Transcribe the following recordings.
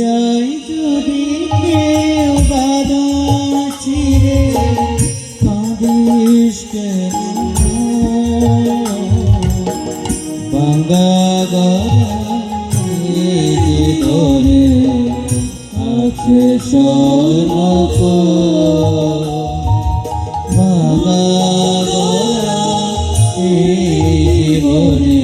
যায় যদি কেউ বাধা চিরে কাঁদিস কেন? বাঙ্গা গায়ে ধরে আছে সর্বক ভাঙা গা এ জীবনে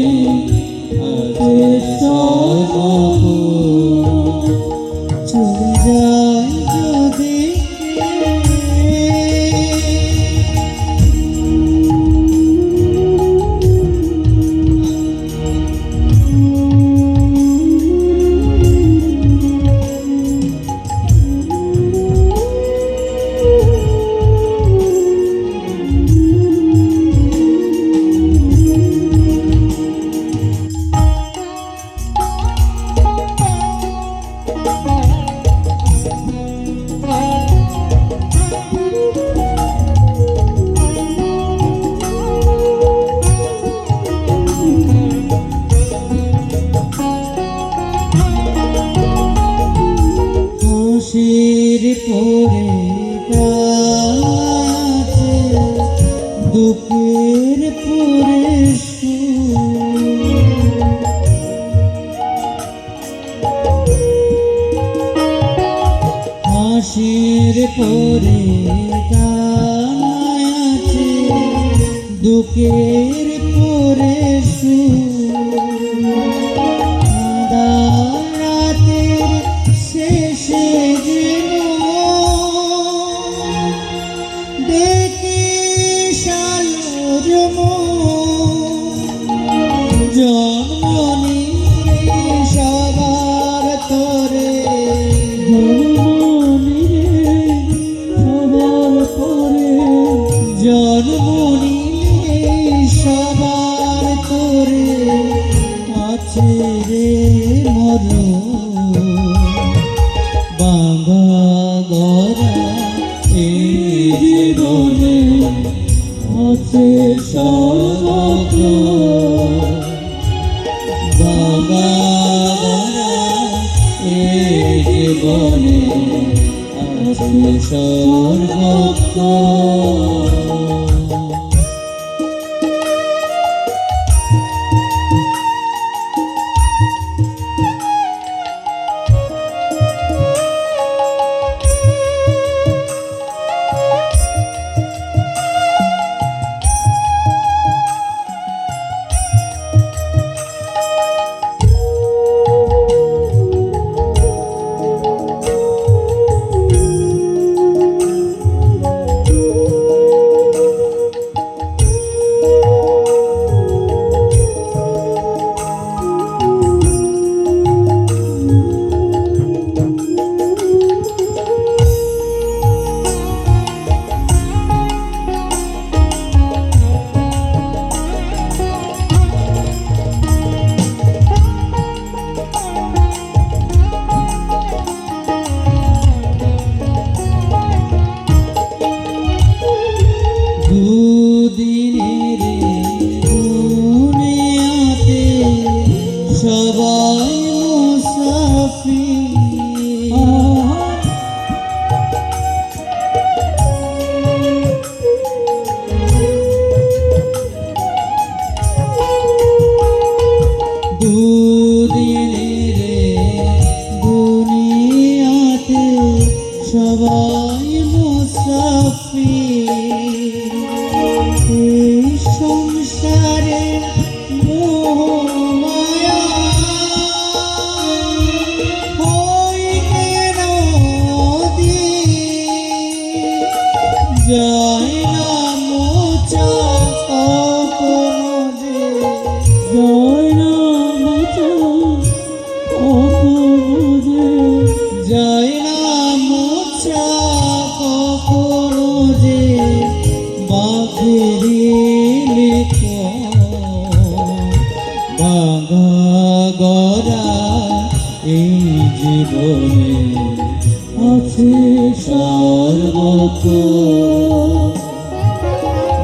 হাসির পরে কাছে দুঃখের পরে রাতের মর। বাবা গরা এই জীবনে আছে সর্বত বাবা গরা এই জীবনে আছে সর্বত সবাই মুসাফির। এই সংসারে যায় না মোচা কখনো যে।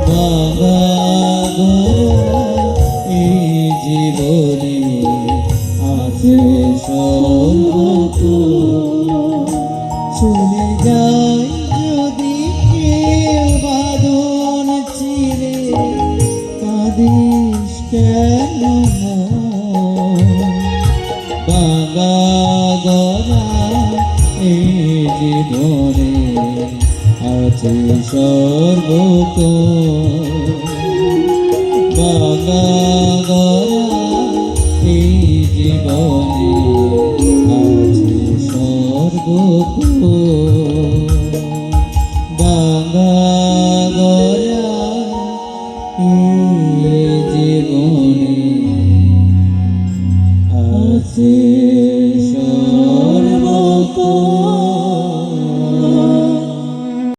বাবা গড়া এই জীবনে আছে সর্বত চলে যায় আছে সর্বত বাবা এই জীবনে আছে সর্বত বাবা গরা